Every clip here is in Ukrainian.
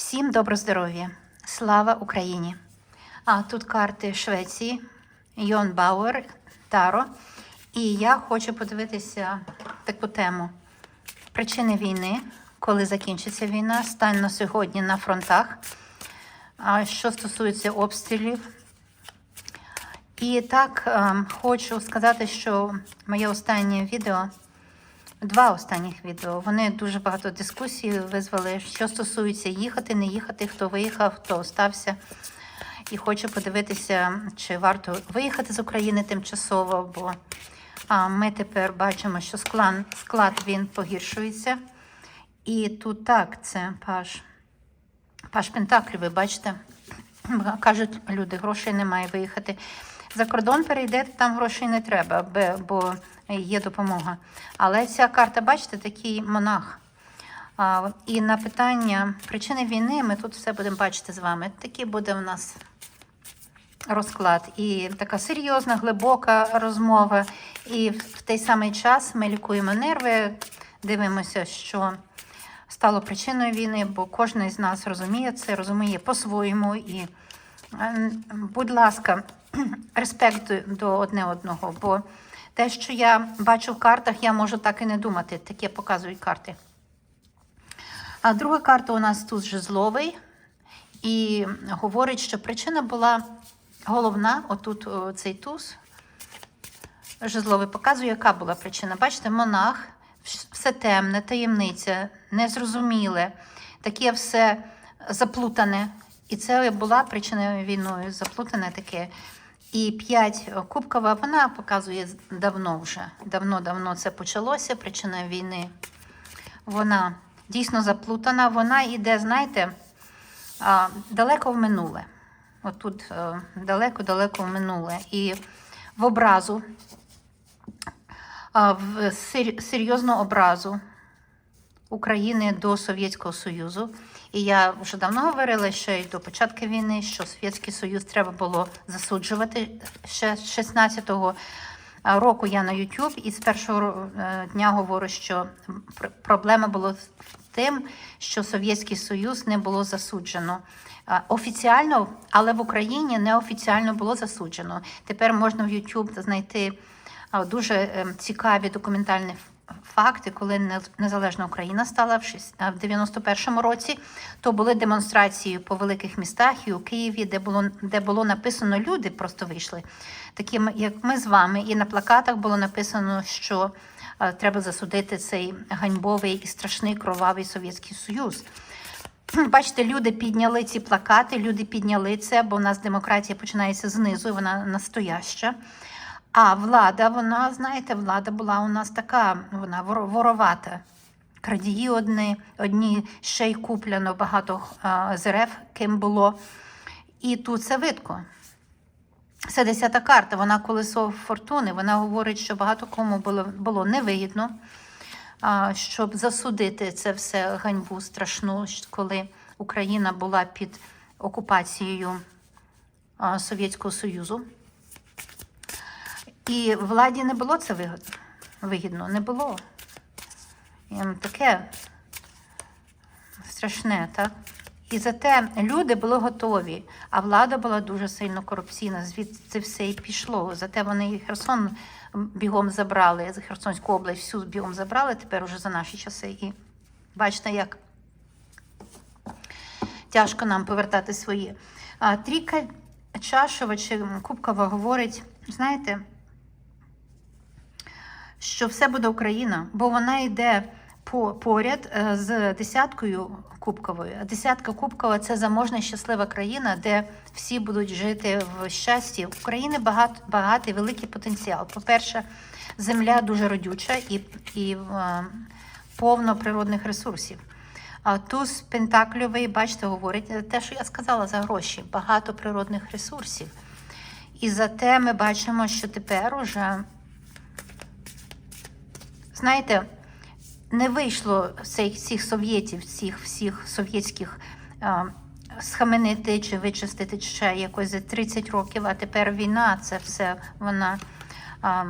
Всім добро здоров'я! Слава Україні! А тут карти Швеції, Йон Бауер, Таро. І я хочу подивитися таку тему: причини війни, коли закінчиться війна, стан на сьогодні на фронтах. Що стосується обстрілів, і так ем, хочу сказати, що моє останнє відео, два останніх відео, вони дуже багато дискусій визвали, що стосується їхати, не їхати, хто виїхав, хто остався. І хочу подивитися, чи варто виїхати з України тимчасово, бо ми тепер бачимо, що склад, склад він погіршується. І тут так, це паш. Паш Пентаклів, ви бачите, кажуть люди, грошей немає виїхати. За кордон перейдете, там грошей не треба, бо є допомога. Але ця карта, бачите, такий монах. І на питання причини війни ми тут все будемо бачити з вами. Такий буде у нас розклад. І така серйозна, глибока розмова. І в той самий час ми лікуємо нерви, дивимося, що стало причиною війни, бо кожен з нас розуміє це, розуміє по-своєму. І, е, будь ласка, респект до- одне одного, бо те, що я бачу в картах, я можу так і не думати. Таке показують карти. А друга карта у нас тут жезловий, і говорить, що причина була головна, отут цей туз. Жезловий показує, яка була причина. Бачите, монах, все темне, таємниця, незрозуміле, таке все заплутане. І це була причина війною, заплутане таке. І п'ять кубкова, вона показує давно вже. Давно-давно це почалося, причина війни. Вона дійсно заплутана, вона йде, знаєте, далеко в минуле. Отут е, далеко-далеко в минуле. І в образу, в серйозну образу України до Совєтського Союзу. І я вже давно говорила, ще й до початку війни, що Совєтський Союз треба було засуджувати. Ще з 16-го року я на YouTube, і з першого е, дня говорю, що проблема була тим, що Совєтський Союз не було засуджено. Офіціально, але в Україні неофіціально було засуджено. Тепер можна в YouTube знайти дуже е, цікаві документальні факти, коли незалежна Україна стала в в 91-му році, то були демонстрації по великих містах і у Києві, де було де було написано люди, просто вийшли, такі як ми з вами, і на плакатах було написано, що треба засудити цей ганьбовий і страшний кровавий Совєтський Союз. Бачите, люди підняли ці плакати, люди підняли це, бо в нас демократія починається знизу, вона настояща. А влада, вона, знаєте, влада була у нас така, вона вор- воровата. Крадії одні, одні ще й купляно багато а, з РФ, ким було. І тут це видко. Це десята карта, вона колесо фортуни. Вона говорить, що багато кому було, було невигідно, щоб засудити це все ганьбу страшну, коли Україна була під окупацією Совєтського Союзу. І владі не було це вигідно. Не було. Ем, Таке страшне, так? І зате люди були готові, а влада була дуже сильно корупційна. Звідси все і пішло. Зате вони і Херсон бігом забрали, Херсонську область всю бігом забрали тепер уже за наші часи. І бачите, як тяжко нам повертати свої. А, трійка чашова чи кубкова говорить, знаєте, що все буде Україна, бо вона йде по, поряд е, з десяткою кубковою. А Десятка кубкова це заможна щаслива країна, де всі будуть жити в щасті. України багат, багатий великий потенціал. По-перше, земля дуже родюча і, і е, повно природних ресурсів. А туз Пентакльовий, бачите, говорить е, те, що я сказала за гроші, багато природних ресурсів. І зате ми бачимо, що тепер уже знаєте, не вийшло цих, совєтів, цих всіх совєтських а, схаменити чи вичистити чи ще якось за 30 років, а тепер війна, це все вона а,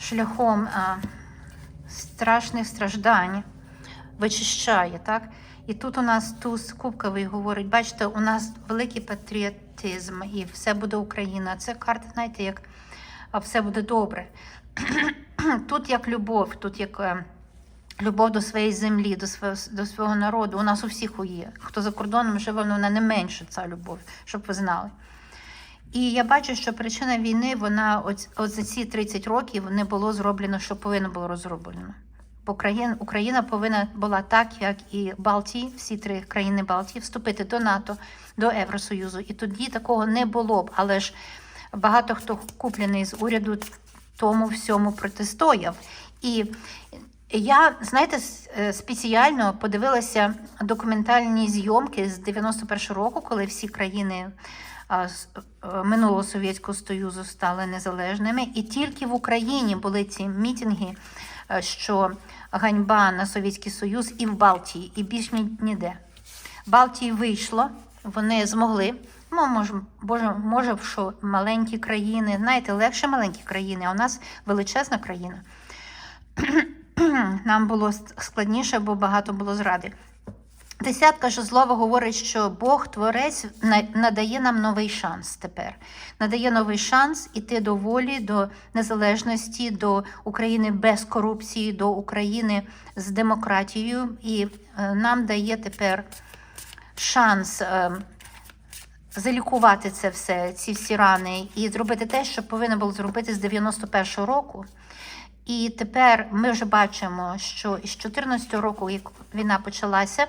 шляхом а, страшних страждань вичищає, так? І тут у нас туз кубковий говорить, бачите, у нас великий патріотизм і все буде Україна. Це карта, знаєте, як все буде добре. Тут як любов, тут як е, любов до своєї землі, до свого, до свого народу. У нас у всіх є. Хто за кордоном живе, вона не менше ця любов, щоб ви знали. І я бачу, що причина війни, вона от, за ці 30 років не було зроблено, що повинно було зроблено. Бо Україна, Україна повинна була так, як і Балтії, всі три країни Балтії, вступити до НАТО, до Євросоюзу. І тоді такого не було б. Але ж багато хто куплений з уряду тому всьому протистояв. І я, знаєте, е, спеціально подивилася документальні зйомки з 91-го року, коли всі країни з- е, минулого Совєтського Союзу стали незалежними. І тільки в Україні були ці мітинги, е, що ганьба на Совєтський Союз і в Балтії, і більш ніде. Балтії вийшло, вони змогли. Ну, може, може, що маленькі країни, знаєте, легше маленькі країни, а у нас величезна країна. Нам було складніше, бо багато було зради. Десятка жезлова говорить, що Бог Творець надає нам новий шанс тепер. Надає новий шанс іти до волі, до незалежності, до України без корупції, до України з демократією. І е, нам дає тепер шанс е, залікувати це все, ці всі рани, і зробити те, що повинно було зробити з 91-го року. І тепер ми вже бачимо, що з 14 року, як війна почалася,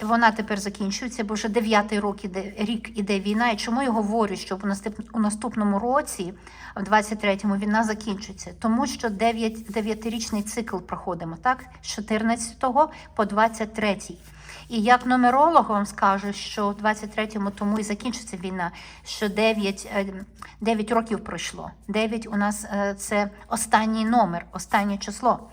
вона тепер закінчується, бо вже дев'ятий рік іде, рік іде війна. І чому я говорю, що у наступному році, в 23-му, війна закінчується? Тому що 9, дев'ятирічний цикл проходимо, так? З 14 по 23. І як нумеролог вам скажу, що в 23-му тому і закінчиться війна, що 9, е, 9 років пройшло. 9 у нас е, це останній номер, останнє число.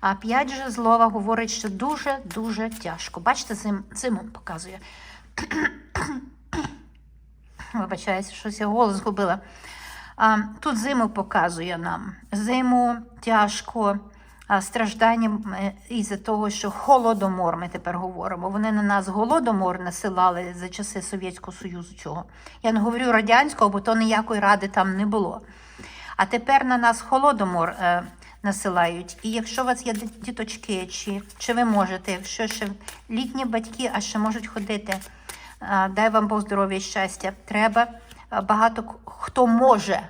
А 5 же злова говорить, що дуже-дуже тяжко. Бачите, зим, зиму показує. Вибачаюся, щось я голос згубила. Тут зиму показує нам. Зиму тяжко, а, страждання е, із-за того, що холодомор, ми тепер говоримо. Вони на нас голодомор насилали за часи Совєтського Союзу. Чого? Я не говорю радянського, бо то ніякої ради там не було. А тепер на нас холодомор е, насилають. І якщо у вас є ді- діточки, чи, чи ви можете, якщо ще літні батьки, а ще можуть ходити, дай вам Бог здоров'я і щастя, треба багато хто може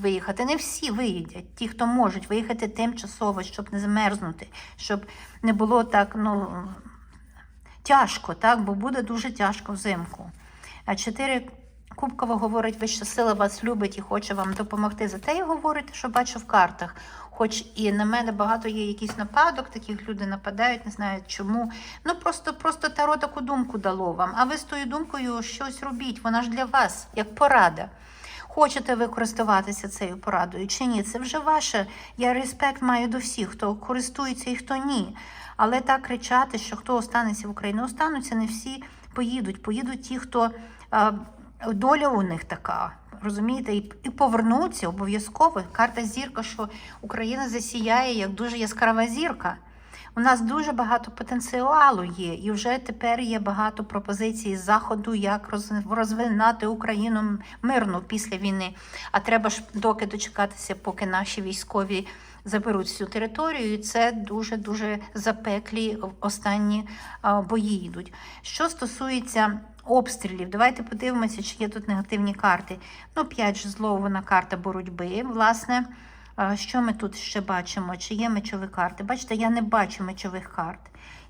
виїхати. Не всі виїдять, ті, хто можуть виїхати тимчасово, щоб не змерзнути, щоб не було так, ну, тяжко, так? бо буде дуже тяжко взимку. А чотири Кубкова говорить, вища сила вас любить і хоче вам допомогти. Зате я говорите, що бачу в картах. Хоч і на мене багато є якийсь нападок, таких люди нападають, не знають чому. Ну просто просто таро таку думку дало вам. А ви з тою думкою щось робіть. Вона ж для вас, як порада. Хочете ви користуватися цією порадою чи ні? Це вже ваше. Я респект маю до всіх, хто користується і хто ні. Але так кричати, що хто останеться в Україні, остануться не всі поїдуть. Поїдуть ті, хто доля у них така. Розумієте, і, і повернуться обов'язково. Карта зірка, що Україна засіяє як дуже яскрава зірка. У нас дуже багато потенціалу є, і вже тепер є багато пропозицій з заходу, як розвинати Україну мирно після війни. А треба ж доки дочекатися, поки наші військові заберуть всю територію. І це дуже дуже запеклі останні бої йдуть. Що стосується обстрілів, давайте подивимося, чи є тут негативні карти. Ну, 5 жезлована карта боротьби, власне. Що ми тут ще бачимо? Чи є мечові карти? Бачите, я не бачу мечових карт.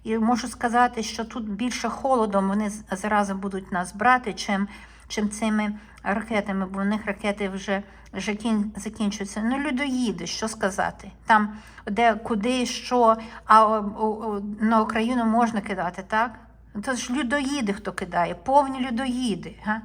І можу сказати, що тут більше холодом вони з- заразом будуть нас брати, чим, чим цими ракетами, бо в них ракети вже закін- закінчуються. Ну, людоїди, що сказати? Там, де куди, що, а на Україну можна кидати, так? Це ж людоїди, хто кидає, повні людоїди. Га?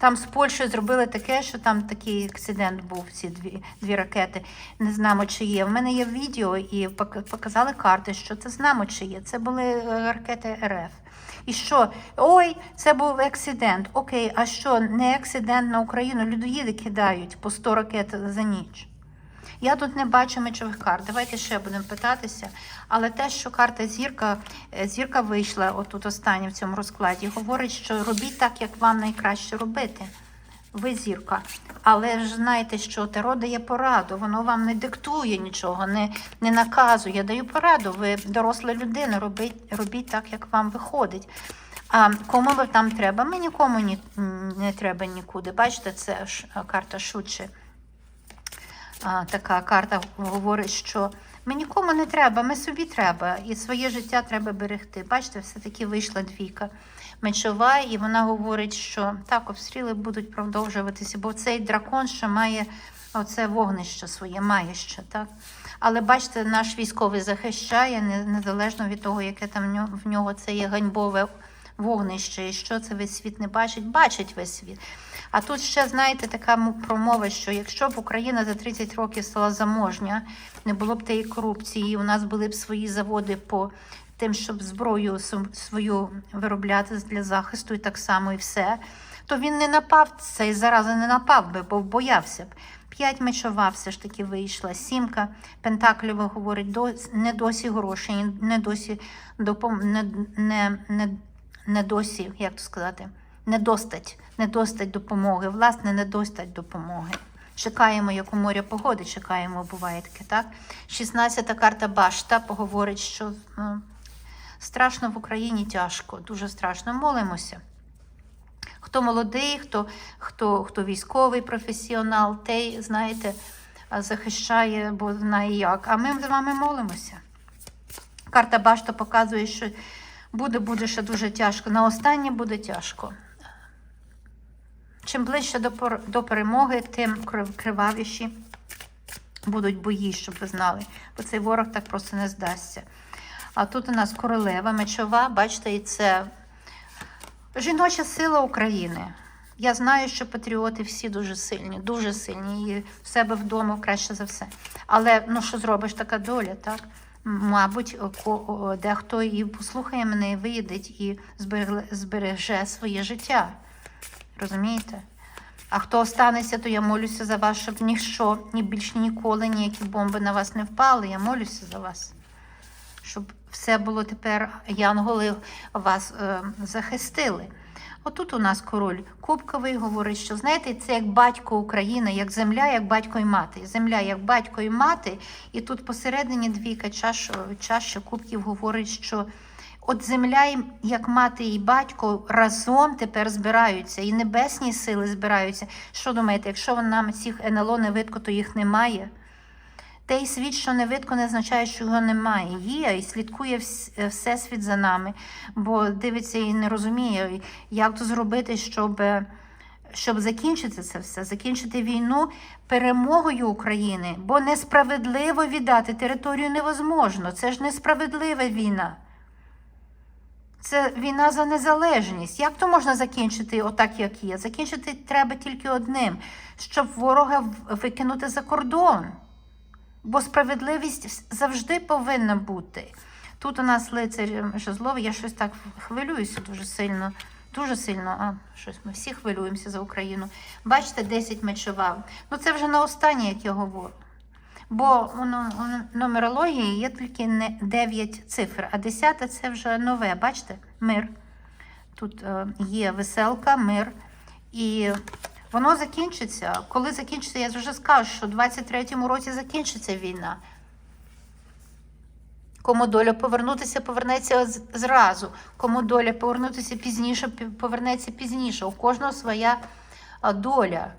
Там з Польщею зробили таке, що там такий акцидент був, ці дві, дві ракети. Не знамо чи є. В мене є відео і пок- показали карти, що це знамо чи є. Це були е, ракети РФ. І що? Ой, це був акцидент. Окей, а що, не акцидент на Україну? Людоїди кидають по 100 ракет за ніч. Я тут не бачу мечових карт. Давайте ще будемо питатися. Але те, що карта зірка, е, зірка вийшла отут останнє в цьому розкладі, говорить, що робіть так, як вам найкраще робити. Ви зірка. Але ж знаєте, що Таро дає пораду, воно вам не диктує нічого, не, не наказує. Я даю пораду. Ви доросла людина, робіть, робіть так, як вам виходить. А кому там треба? Ми нікому ні, не треба нікуди. Бачите, це ж карта швидше. А, така карта говорить, що ми нікому не треба, ми собі треба, і своє життя треба берегти. Бачите, все-таки вийшла двійка мечова, і вона говорить, що так, обстріли будуть продовжуватися, бо цей дракон ще має оце вогнище своє, має ще, так? Але бачите, наш військовий захищає, незалежно від того, яке там в нього це є ганьбове вогнище, і що це весь світ не бачить, бачить весь світ. А тут ще, знаєте, така промова, що якщо б Україна за 30 років стала заможня, не було б тієї корупції, у нас були б свої заводи по тим, щоб зброю свою виробляти для захисту і так само і все, то він не напав, цей зараза не напав би, бо боявся б. П'ять мечова все ж таки вийшла. Сімка Пентаклєва говорить, до, не досі грошей, не досі допом... не, не, не, не досі, як то сказати, недостать, недостать допомоги. Власне, недостать допомоги. Чекаємо, як у моря погоди, чекаємо, буває таке, так? 16-та карта Башта поговорить, що ну, страшно в Україні тяжко, дуже страшно. Молимося. Хто молодий, хто, хто, хто військовий професіонал, той, знаєте, захищає, бо знає як. А ми з вами молимося. Карта Башта показує, що буде, буде ще дуже тяжко. На останнє буде тяжко. Чим ближче до, перемоги, тим кривавіші будуть бої, щоб ви знали. Бо цей ворог так просто не здасться. А тут у нас королева мечова, бачите, і це жіноча сила України. Я знаю, що патріоти всі дуже сильні, дуже сильні, і в себе вдома краще за все. Але ну що зробиш, така доля, так? Мабуть, дехто і послухає мене, і виїдеть, і збереже своє життя. Розумієте? А хто останеться, то я молюся за вас, щоб ніщо, ні більш ніколи ніякі бомби на вас не впали. Я молюся за вас. Щоб все було тепер, янголи вас е, захистили. Отут у нас король Кубковий говорить, що знаєте, це як батько України, як земля, як батько і мати. Земля як батько і мати. І тут посередині двійка чаш, чаша кубків говорить, що от земля, як мати і батько разом тепер збираються, і небесні сили збираються. Що думаєте, якщо нам цих НЛО не видко, то їх немає? Той світ, що не видко, не означає, що його немає. Є і слідкує всесвіт за нами, бо дивиться і не розуміє, як то зробити, щоб, щоб закінчити це все, закінчити війну перемогою України. Бо несправедливо віддати територію невозможно. Це ж несправедлива війна. Це війна за незалежність. Як то можна закінчити отак, як є? Закінчити треба тільки одним, щоб ворога викинути за кордон. Бо справедливість завжди повинна бути. Тут у нас лицар жезловий, я щось так хвилююся дуже сильно. Дуже сильно, а щось ми всі хвилюємося за Україну. Бачите, 10 мечова. Ну це вже на останнє, як я говорю. Бо у нумерології є тільки не 9 цифр, а 10 це вже нове. Бачите? Мир. Тут е, є веселка, мир. І воно закінчиться. Коли закінчиться, я вже скажу, що в 23-му році закінчиться війна. Кому доля повернутися, повернеться зразу. Кому доля повернутися пізніше, повернеться пізніше. У кожного своя доля.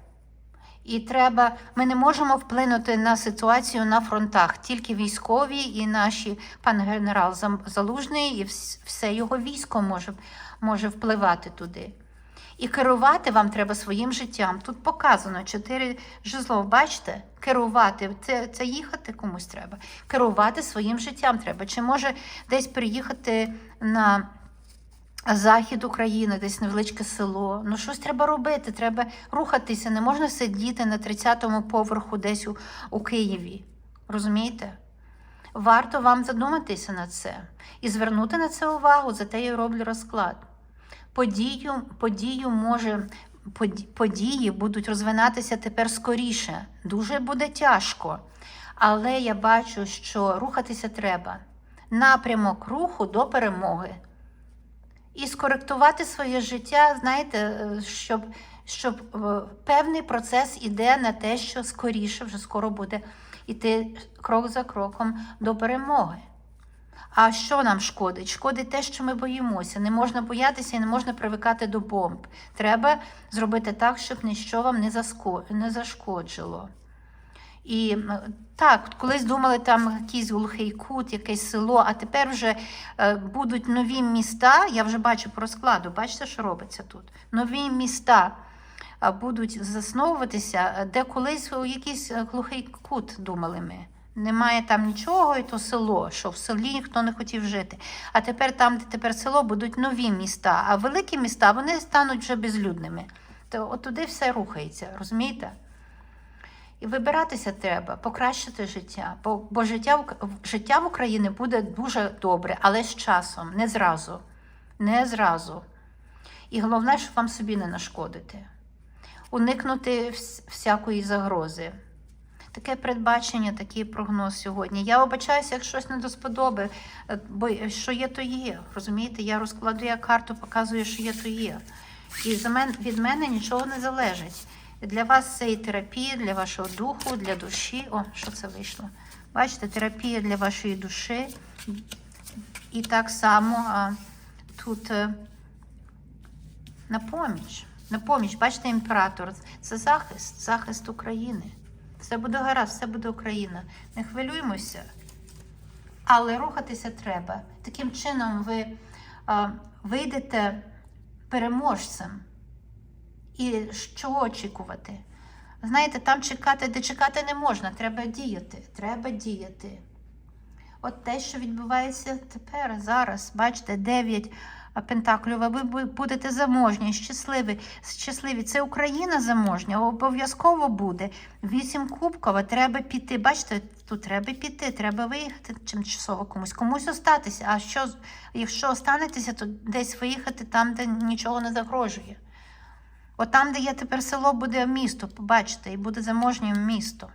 І треба, ми не можемо вплинути на ситуацію на фронтах, тільки військові і наші пан генерал Залужний, і все його військо може, може впливати туди. І керувати вам треба своїм життям. Тут показано чотири жезлов. Бачите? Керувати це, це їхати комусь треба. Керувати своїм життям треба. Чи може десь приїхати на захід України, десь невеличке село. Ну щось треба робити, треба рухатися. Не можна сидіти на 30-му поверху десь у, у Києві. Розумієте? Варто вам задуматися на це і звернути на це увагу, за те я роблю розклад. Подію, подію може події будуть розвинатися тепер скоріше. Дуже буде тяжко. Але я бачу, що рухатися треба. Напрямок руху до перемоги. І скоректувати своє життя, знаєте, е, щоб, щоб е, певний процес іде на те, що скоріше, вже скоро буде йти крок за кроком до перемоги. А що нам шкодить? Шкодить те, що ми боїмося. Не можна боятися і не можна привикати до бомб. Треба зробити так, щоб ніщо вам не зашкоджило. І так, колись думали, там якийсь глухий кут, якесь село, а тепер вже е, будуть нові міста. Я вже бачу по розкладу, бачите, що робиться тут? Нові міста будуть засновуватися, е, де колись у якийсь е, глухий кут думали ми. Немає там нічого, і то село, що в селі ніхто не хотів жити. А тепер там, де тепер село, будуть нові міста. А великі міста вони стануть вже безлюдними. То от туди все рухається, розумієте? І вибиратися треба, покращити життя. Бо, бо життя, життя в Україні буде дуже добре, але з часом, не зразу. Не зразу. І головне, щоб вам собі не нашкодити. Уникнути всякої загрози. Таке передбачення, такий прогноз сьогодні. Я вибачаюся, як щось не до сподоби, е, бо що є, то є. Розумієте, я розкладу карту, показую, що є, то є. І за мен, від мене нічого не залежить. Для вас це і терапія, для вашого духу, для душі. О, що це вийшло? Бачите, терапія для вашої душі. І так само а, тут е, на поміч. На поміч, бачите, імператор. Це захист, захист України. Все буде гаразд, все буде Україна. Не хвилюймося. Але рухатися треба. Таким чином ви а, вийдете переможцем. І що очікувати? Знаєте, там чекати, де чекати не можна, треба діяти. Треба діяти. От те, що відбувається тепер, зараз, бачите, 9 пентаклів, ви будете заможні, щасливі. щасливі. Це Україна заможня, обов'язково буде. Вісім кубкова, треба піти. Бачите, тут треба піти, треба виїхати тимчасово комусь, комусь остатися. А що, якщо останетеся, то десь виїхати там, де нічого не загрожує. От там, де є тепер село, буде місто, побачите, і буде заможнім місто.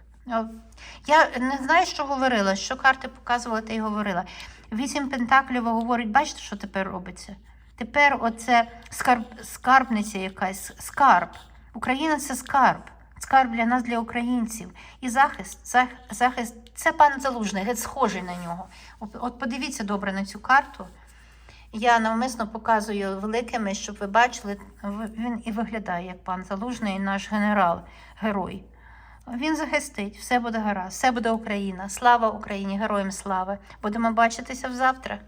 Я не знаю, що говорила, що карти показувала, та й говорила. Вісім пентаклів говорить, бачите, що тепер робиться? Тепер оце скарб, скарбниця якась, скарб. Україна це скарб. Скарб для нас, для українців. І захист, зах, захист, це пан Залужний, геть схожий на нього. От подивіться добре на цю карту. Я навмисно показую великими, щоб ви бачили, він і виглядає як пан Залужний, наш генерал, герой. Він захистить, все буде гаразд, все буде Україна. Слава Україні, героям слави. Будемо бачитися завтра.